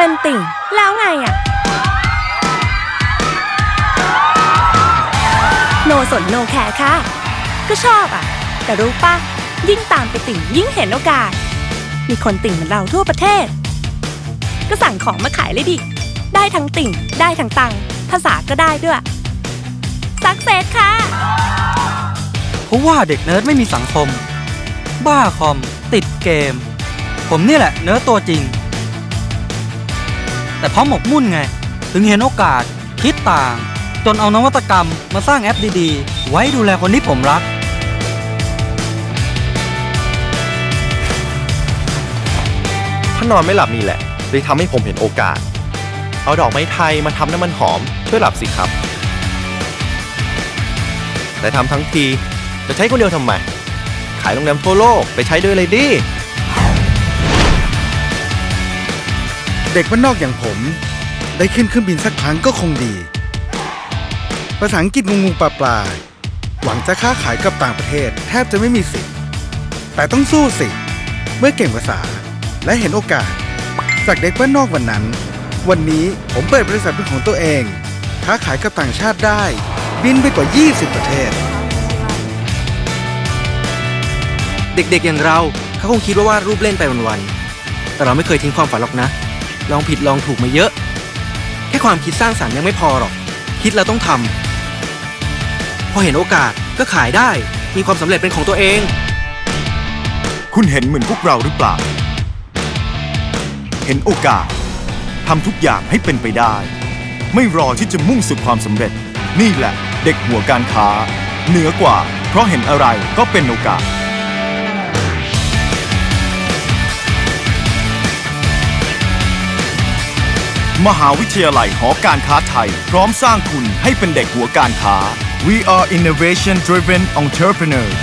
เป็นติ่ง แล้วไงอะโนสนโนแคร์ค่ะ ก็ชอบอะแต่รู้ปะยิ่งตามไปติ่งยิ่งเห็นโอกาส มีคนติ่งเหมือนเราทั่วประเทศ ก็สั่งของมาขายเลยดิ ได้ทั้งติ่ง ได้ทั้งตังภาษาก็ได้ด้วยสักเซสค่ะ เพราะว่าเด็กเนิร์ดไม่มีสังคม บ้าคอม ติดเกม ผมนี่แหละเนิร์ดตัวจริง แต่เพราะหมกมุ่นไง ถึงเห็นโอกาสคิดต่าง จนเอานวัตกรรมมาสร้างแอปดีๆ ไว้ดูแลคนที่ผมรัก ถ้านอนไม่หลับนี่แหละเลยทำให้ผมเห็นโอกาส เอาดอกไม้ไทยมาทำน้ำมันหอม ช่วยหลับสิครับ แต่ทำทั้งทีจะใช้คนเดียวทำไม ขายโรงแรมทั่วโลกไปใช้ด้วยเลยดิ เด็กบ้านนอกอย่างผม ได้ขึ้นเครื่องบินสักครั้งก็คงดี ภาษาอังกฤษงูงูปลาปลาหวังจะค้าขายกับต่างประเทศ แทบจะไม่มีสิทธิ์ แต่ต้องสู้สิ เมื่อเก่งภาษาและเห็นโอกาส จากเด็กบ้านนอกวันนั้น วันนี้ผมเปิดบริษัทเป็นของตัวเอง ค้าขายกับต่างชาติได้ บินไปกว่า 20 ประเทศ เด็กๆอย่างเราเขาคงคิดว่าวาดรูปเล่นไปวันๆแต่เราไม่เคยทิ้งความฝันหรอกนะ ลองผิดลองถูกมาเยอะ แค่ความคิดสร้างสรรค์ยังไม่พอหรอก คิดแล้วต้องทำพอเห็นโอกาสก็ขายได้ มีความสำเร็จเป็นของตัวเอง คุณเห็นเหมือนพวกเราหรือเปล่า เห็นโอกาสทำทุกอย่างให้เป็นไปได้ ไม่รอที่จะมุ่งสู่ความสำเร็จ นี่แหละ เด็กหัวการค้า เหนือกว่า เพราะเห็นอะไรก็เป็นโอกาส มหาวิทยาลัยหอการค้าไทย พร้อมสร้างคุณให้เป็นเด็กหัวการค้า We are innovation driven entrepreneurs